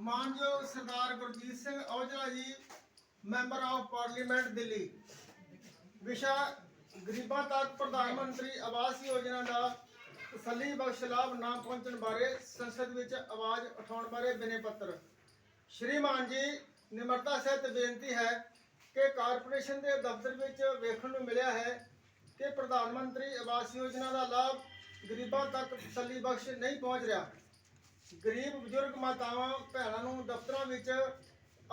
ਮਾਨਯੋਗ ਸਰਦਾਰ ਗੁਰਜੀਤ ਸਿੰਘ ਔਜਲਾ ਜੀ, member of parliament Delhi. ਵਿਸ਼ਾ ਗਰੀਬਾਂ ਤੱਕ ਪ੍ਰਧਾਨ ਮੰਤਰੀ ਆਵਾਸ ਯੋਜਨਾ ਦਾ ਤਸੱਲੀ ਬਖਸ਼ ਲਾਭ ਨਾ ਪਹੁੰਚਣ ਬਾਰੇ ਸੰਸਦ ਵਿੱਚ ਆਵਾਜ਼ ਉਠਾਉਣ ਬਾਰੇ ਬਿਨੇ ਪੱਤਰ। ਸ਼੍ਰੀਮਾਨ ਜੀ, ਨਿਮਰਤਾ ਸਹਿਤ ਬੇਨਤੀ ਹੈ ਕਿ ਕਾਰਪੋਰੇਸ਼ਨ ਦੇ ਦਫ਼ਤਰ ਵਿੱਚ ਵੇਖਣ ਨੂੰ ਮਿਲਿਆ ਹੈ ਕਿ ਪ੍ਰਧਾਨ ਮੰਤਰੀ ਆਵਾਸ ਯੋਜਨਾ ਦਾ ਲਾਭ ਗਰੀਬਾਂ ਤੱਕ ਤਸੱਲੀ ਬਖਸ਼ ਨਹੀਂ ਪਹੁੰਚ ਰਿਹਾ। ਗਰੀਬ ਬਜ਼ੁਰਗ ਮਾਤਾਵਾਂ, ਭੈਣਾਂ ਨੂੰ ਦਫ਼ਤਰਾਂ ਵਿੱਚ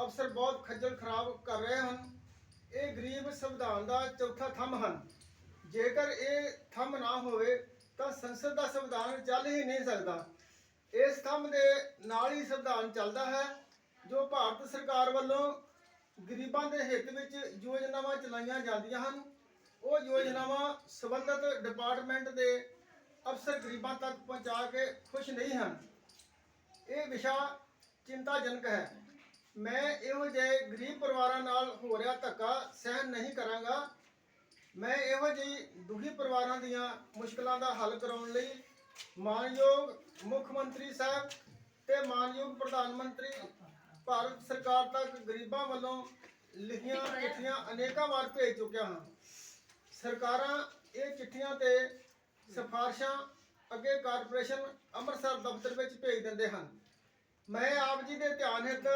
ਅਫਸਰ ਬਹੁਤ ਖੱਜਲ ਖਰਾਬ ਕਰ ਰਹੇ ਹਨ। ਇਹ ਗਰੀਬ ਸੰਵਿਧਾਨ ਦਾ ਚੌਥਾ ਥੰਮ ਹਨ। ਜੇਕਰ ਇਹ ਥੰਮ ਨਾ ਹੋਵੇ, ਤਾਂ ਸੰਸਦ ਦਾ ਸੰਵਿਧਾਨ ਚੱਲ ਹੀ ਨਹੀਂ ਸਕਦਾ। ਇਸ ਥੰਮ ਦੇ ਨਾਲ ਹੀ ਸੰਵਿਧਾਨ ਚੱਲਦਾ ਹੈ, ਜੋ ਭਾਰਤ ਸਰਕਾਰ ਵੱਲੋਂ ਗਰੀਬਾਂ ਦੇ ਹਿੱਤ ਵਿੱਚ ਯੋਜਨਾਵਾਂ ਚਲਾਈਆਂ ਜਾਂਦੀਆਂ ਹਨ। ਉਹ ਯੋਜਨਾਵਾਂ ਸੰਬੰਧਿਤ ਡਿਪਾਰਟਮੈਂਟ ਦੇ ਅਫਸਰ ਗਰੀਬਾਂ ਤੱਕ ਪਹੁੰਚਾ ਕੇ ਖੁਸ਼ ਨਹੀਂ ਹਨ। ਇਹ ਵਿਸ਼ਾ ਚਿੰਤਾਜਨਕ ਹੈ। ਮੈਂ ਇਹੋ ਜਿਹੇ ਗਰੀਬ ਪਰਿਵਾਰਾਂ ਨਾਲ ਹੋ ਰਿਹਾ ਧੱਕਾ ਸਹਿਨ ਨਹੀਂ ਕਰਾਂਗਾ। ਮੈਂ ਇਹੋ ਜਿਹੀ ਦੁਖੀ ਪਰਿਵਾਰਾਂ ਦੀਆਂ ਮੁਸ਼ਕਲਾਂ ਦਾ ਹੱਲ ਕਰਾਉਣ ਲਈ ਮਾਨਯੋਗ ਮੁੱਖ ਮੰਤਰੀ ਸਾਹਿਬ ਤੇ ਮਾਨਯੋਗ ਪ੍ਰਧਾਨ ਮੰਤਰੀ ਭਾਰਤ ਸਰਕਾਰ ਤੱਕ ਗਰੀਬਾਂ ਵੱਲੋਂ ਲਿਖੀਆਂ ਚਿੱਠੀਆਂ ਅਨੇਕਾਂ ਵਾਰ ਭੇਜ ਚੁੱਕਿਆ ਹਾਂ। ਸਰਕਾਰਾਂ ਇਹ ਚਿੱਠੀਆਂ ਤੇ ਸਿਫਾਰਸ਼ਾਂ ਅੱਗੇ ਕਾਰਪੋਰੇਸ਼ਨ ਅੰਮ੍ਰਿਤਸਰ ਦਫ਼ਤਰ ਵਿੱਚ ਭੇਜ ਦਿੰਦੇ ਹਨ। ਮੈਂ ਆਪ ਜੀ ਦੇ ਧਿਆਨ ਹਿੱਤ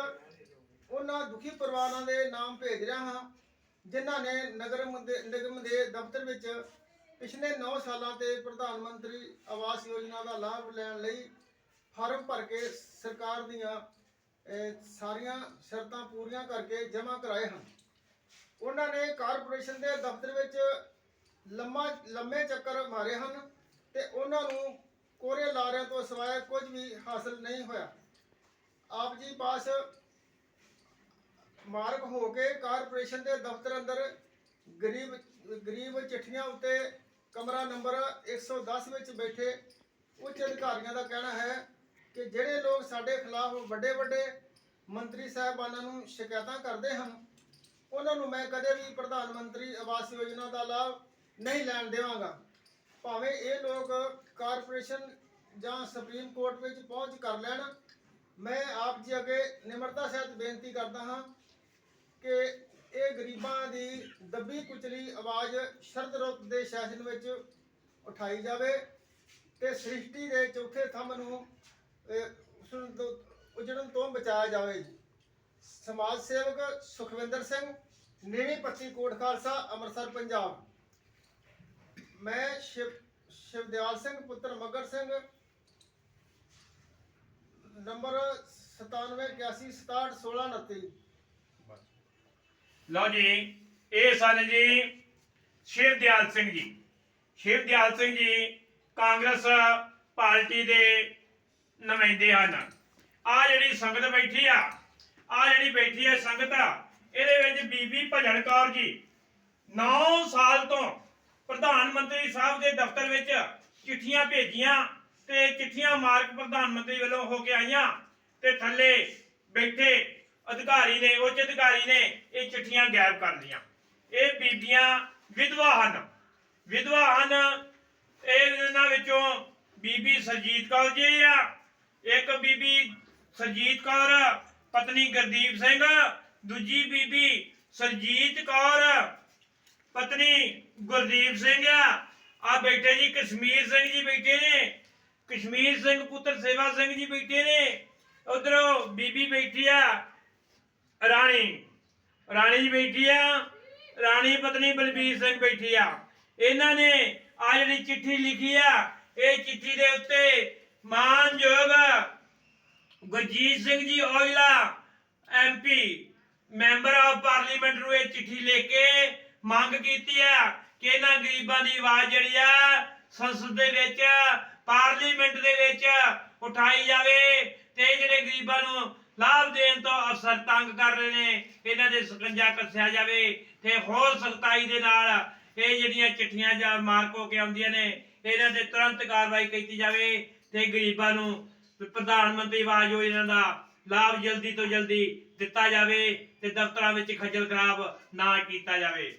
ਉਹਨਾਂ ਦੁਖੀ ਪਰਿਵਾਰਾਂ ਦੇ ਨਾਮ ਭੇਜ ਰਿਹਾ ਹਾਂ, ਜਿਨ੍ਹਾਂ ਨੇ ਨਗਰ ਨਿਗਮ ਦੇ ਦਫ਼ਤਰ ਵਿੱਚ ਪਿਛਲੇ 9 ਸਾਲਾਂ ਤੇ ਪ੍ਰਧਾਨ ਮੰਤਰੀ ਆਵਾਸ ਯੋਜਨਾ ਦਾ ਲਾਭ ਲੈਣ ਲਈ ਫਾਰਮ ਭਰ ਕੇ ਸਰਕਾਰ ਦੀਆਂ ਸਾਰੀਆਂ ਸ਼ਰਤਾਂ ਪੂਰੀਆਂ ਕਰਕੇ ਜਮ੍ਹਾਂ ਕਰਾਏ ਹਨ। ਉਹਨਾਂ ਨੇ ਕਾਰਪੋਰੇਸ਼ਨ ਦੇ ਦਫ਼ਤਰ ਵਿੱਚ ਲੰਮਾ, ਲੰਮੇ ਚੱਕਰ ਮਾਰੇ ਹਨ ਤੇ ਉਹਨਾਂ ਨੂੰ ਕੋਰੇ ਲਾਰਿਆਂ ਤੋਂ ਸਿਵਾਏ ਕੁਝ ਵੀ ਹਾਸਲ ਨਹੀਂ ਹੋਇਆ। ਆਪ ਜੀ ਪਾਸ ਮਾਰਕ ਹੋ ਕੇ ਕਾਰਪੋਰੇਸ਼ਨ ਦੇ ਦਫ਼ਤਰ ਅੰਦਰ ਗਰੀਬ ਗਰੀਬ ਚਿੱਠੀਆਂ ਉੱਤੇ ਕਮਰਾ ਨੰਬਰ 110 ਵਿੱਚ ਬੈਠੇ ਉੱਚ ਅਧਿਕਾਰੀਆਂ ਦਾ ਕਹਿਣਾ ਹੈ ਕਿ ਜਿਹੜੇ ਲੋਕ ਸਾਡੇ ਖਿਲਾਫ ਵੱਡੇ ਵੱਡੇ ਮੰਤਰੀ ਸਾਹਿਬਾਨਾਂ ਨੂੰ ਸ਼ਿਕਾਇਤਾਂ ਕਰਦੇ ਹਨ, ਉਹਨਾਂ ਨੂੰ ਮੈਂ ਕਦੇ ਵੀ ਪ੍ਰਧਾਨ ਮੰਤਰੀ ਆਵਾਸ ਯੋਜਨਾ ਦਾ ਲਾਭ ਨਹੀਂ ਲੈਣ ਦੇਵਾਂਗਾ। ਭਾਵੇਂ ਇਹ ਲੋਕ ਕਾਰਪੋਰੇਸ਼ਨ ਜਾਂ ਸੁਪਰੀਮ ਕੋਰਟ ਵਿੱਚ ਪਹੁੰਚ ਕਰ ਲੈਣ ਮੈਂ ਆਪ ਜੀ ਅੱਗੇ ਨਿਮਰਤਾ ਸਹਿਤ ਬੇਨਤੀ ਕਰਦਾ ਹਾਂ ਕਿ ਇਹ ਗਰੀਬਾਂ ਦੀ ਦੱਬੀ ਕੁਚਲੀ ਆਵਾਜ਼ ਸ਼ਰਦ ਰੁੱਤ ਦੇ ਸੈਸ਼ਨ ਵਿੱਚ ਉਠਾਈ ਜਾਵੇ ਤੇ ਸ੍ਰਿਸ਼ਟੀ ਦੇ ਚੌਥੇ ਥੰਮ ਨੂੰ ਉਸ ਨੂੰ ਉਜੜਨ ਤੋਂ ਬਚਾਇਆ ਜਾਵੇ। ਸਮਾਜ ਸੇਵਕ ਸੁਖਵਿੰਦਰ ਸਿੰਘ, ਨੀਵੀਂ ਪੱਤੀ ਕੋਟ ਖਾਲਸਾ, ਅੰਮ੍ਰਿਤਸਰ, ਪੰਜਾਬ। ਮੈਂ ਸ਼ਿਵ, ਸ਼ਿਵਦਿਆਲ ਸਿੰਘ, ਪੁੱਤਰ ਮਗਰ ਸਿੰਘ ਨੰਬਰ 9781671629 ਲਓ ਜੀ, ਇਹ ਸਨ ਜੀ ਸ਼ਿਵਦਿਆਲ ਸਿੰਘ ਜੀ। ਸ਼ਿਵਦਿਆਲ ਸਿੰਘ ਜੀ ਕਾਂਗਰਸ ਪਾਰਟੀ ਦੇ ਨੁਮਾਇੰਦੇ ਹਨ। ਆ ਜਿਹੜੀ ਸੰਗਤ ਬੈਠੀ ਆ ਆ ਜਿਹੜੀ ਬੈਠੀ ਹੈ ਸੰਗਤ, ਇਹਦੇ ਵਿੱਚ ਬੀਬੀ ਭਜਨ ਕੌਰ ਜੀ 9 ਸਾਲ ਤੋਂ ਪ੍ਰਧਾਨ ਮੰਤਰੀ ਸਾਹਿਬ ਦੇ ਦਫ਼ਤਰ ਵਿੱਚ ਚਿੱਠੀਆਂ ਭੇਜੀਆਂ। ਤੇ ਚਿੱਠੀਆਂ ਮਾਰਕ ਪ੍ਰਧਾਨ ਮੰਤਰੀ ਵੱਲੋਂ ਹੋ ਕੇ ਆਈਆਂ ਤੇ ਥੱਲੇ ਬੈਠੇ ਅਧਿਕਾਰੀ ਨੇ, ਉੱਚ ਅਧਿਕਾਰੀ ਨੇ ਇਹ ਚਿੱਠੀਆਂ ਗਾਇਬ ਕਰ ਲਈਆਂ। ਇਹ ਬੀਬੀਆਂ ਵਿਧਵਾ ਹਨ। ਵਿਧਵਾ ਹਨ ਇਹਨਾਂ ਵਿੱਚੋਂ ਬੀਬੀ ਸਰਜੀਤ ਕੌਰ ਜੀ ਆ, ਇੱਕ ਬੀਬੀ ਸਰਜੀਤ ਕੌਰ, ਪਤਨੀ ਗੁਰਦੀਪ ਸਿੰਘ, ਦੂਜੀ ਬੀਬੀ ਸਰਜੀਤ ਕੌਰ, ਪਤਨੀ ਗੁਰਦੀਪ ਸਿੰਘ ਆ। ਆ ਬੈਠੇ ਜੀ, ਕਸ਼ਮੀਰ ਸਿੰਘ ਜੀ ਬੈਠੇ ਨੇ। ਕਸ਼ਮੀਰ ਸਿੰਘ ਪੁੱਤਰ ਸੇਵਾ ਸਿੰਘ ਜੀ ਬੈਠੇ ਨੇ। ਉਧਰੋਂ ਬੀਬੀ ਬੈਠੀ ਆ, ਰਾਣੀ। ਰਾਣੀ ਜੀ ਬੈਠੀ ਆ, ਰਾਣੀ ਪਤਨੀ ਬਲਬੀਰ ਸਿੰਘ ਬੈਠੀ ਆ। ਇਹਨਾਂ ਨੇ ਆ ਜਿਹੜੀ ਚਿੱਠੀ ਲਿਖੀ ਆ, ਇਹ ਚਿੱਠੀ ਦੇ ਉੱਤੇ ਮਾਨਯੋਗ Gurjeet Singh ji Aujla MP member of parliament ਨੂੰ ਇਹ ਚਿੱਠੀ ਲਿਖ ਕੇ ਮੰਗ ਕੀਤੀ ਆ ਕਿ ਇਹਨਾਂ ਗਰੀਬਾਂ ਦੀ ਆਵਾਜ਼ ਜਿਹੜੀ ਆ ਸੰਸਦ ਦੇ ਵਿੱਚ, ਪਾਰਲੀਮੈਂਟ ਦੇ ਵਿੱਚ ਉਠਾਈ ਜਾਵੇ ਤੇ ਜਿਹੜੇ ਗਰੀਬਾਂ ਨੂੰ ਲਾਭ ਦੇਣ ਤੋਂ ਅਫਸਰ ਤੰਗ ਕਰ ਰਹੇ ਨੇ, ਇਹਨਾਂ ਦੇ ਸਕੰਜਾ ਕੱਸਿਆ ਜਾਵੇ ਤੇ ਹੋਰ ਸਖਤਾਈ ਦੇ ਨਾਲ ਇਹ ਜਿਹੜੀਆਂ ਚਿੱਠੀਆਂ ਜਾਂ ਮਾਰਕ ਹੋ ਕੇ ਆਉਂਦੀਆਂ ਨੇ, ਇਹਨਾਂ ਤੇ ਤੁਰੰਤ ਕਾਰਵਾਈ ਕੀਤੀ ਜਾਵੇ ਤੇ ਗਰੀਬਾਂ ਨੂੰ ਪ੍ਰਧਾਨ ਮੰਤਰੀ ਆਵਾਜ਼ ਯੋਜਨਾ ਦਾ ਲਾਭ ਜਲਦੀ ਤੋਂ ਜਲਦੀ ਦਿੱਤਾ ਜਾਵੇ ਤੇ ਦਫ਼ਤਰਾਂ ਵਿੱਚ ਖੱਜਲ ਖਰਾਬ ਨਾ ਕੀਤਾ ਜਾਵੇ।